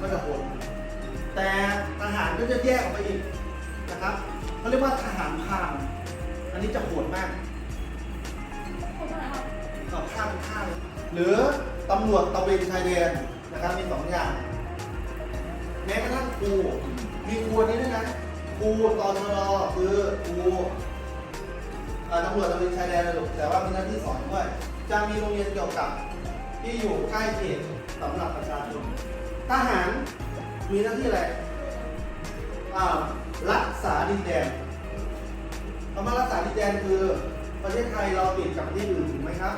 ก็จะโหดแต่ทหารก็จะแยกออกไปอีกนะครับเขาเรียกว่าทหารพรานอันนี้จะโหดมากคนเท่าไหร่ครับต่อข้ามข้ามหรือตำรวจตระเวนชายแดนนะครับมีสองอย่าง แม้กระทั่งครูมีครูอันนี้ด้วยนะครูตชดคือครูเอ่อตำรวจตระเวนชายแดนนะลูกแต่ว่ามีหน้าที่สอนด้วยจะมีโรงเรียนเกี่ยวกับที่อยู่ใกล้เขตสำหรับประชาชน ทหารมีหน้าที่อะไรรักษาดินแดนคำว่ารักษาดินแดนคือประเทศไทยเราติดกับประเทศอื่นถูกไหมครับ